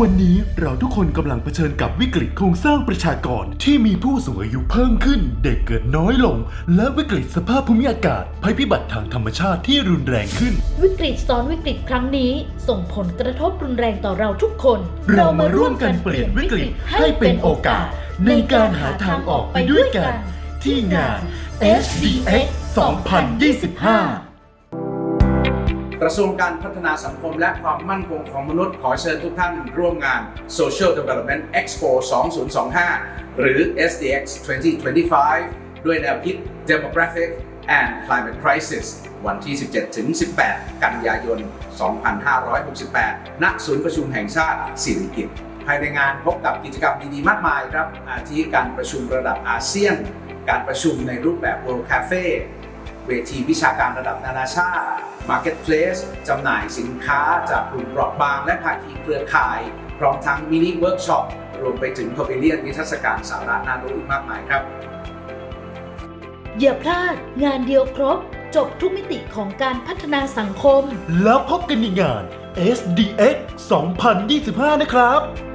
วันนี้เราทุกคนกำลังเผชิญกับวิกฤตโครงสร้างประชากรที่มีผู้สูงอายุเพิ่มขึ้น เด็กเกิดน้อยลง และวิกฤตสภาพภูมิอากาศ ภัยพิบัติทางธรรมชาติที่รุนแรงขึ้น วิกฤตซ้อนวิกฤตครั้งนี้ ส่งผลกระทบรุนแรงต่อเราทุกคน เรามาร่วมกันเปลี่ยนวิกฤตให้เป็นโอกาส ในการหาทางออกไปด้วยกัน ที่งาน SDX 2025 กระทรวงการพัฒนาสังคมและความมั่นคงของมนุษย์ขอเชิญทุกท่านร่วมงาน Social Development Expo 2025 หรือ SDX 2025 ด้วยแนวคิด Demographic and Climate Crisis วันที่ 17-18 กันยายน 2568 ณ ศูนย์ประชุมแห่งชาติสิริกิติ์ภายในงานพบกับกิจกรรมดีๆ มากมายครับ อาทิการประชุมระดับอาเซียน การประชุมในรูปแบบ World Cafe เวทีวิชาการระดับนานาชาติ Marketplace จำหน่ายสินค้าจากกลุ่มเปราะบางและภาคีเครือข่าย พร้อมทั้งมินิเวิร์กช็อปรวมไปถึงพาวิเลียนนิทรรศการสาระน่ารู้อีกมากมายครับ อย่าพลาดงานเดียวครบ จบทุกมิติของการพัฒนาสังคม แล้วพบกันในงาน SDX 2025 นะครับ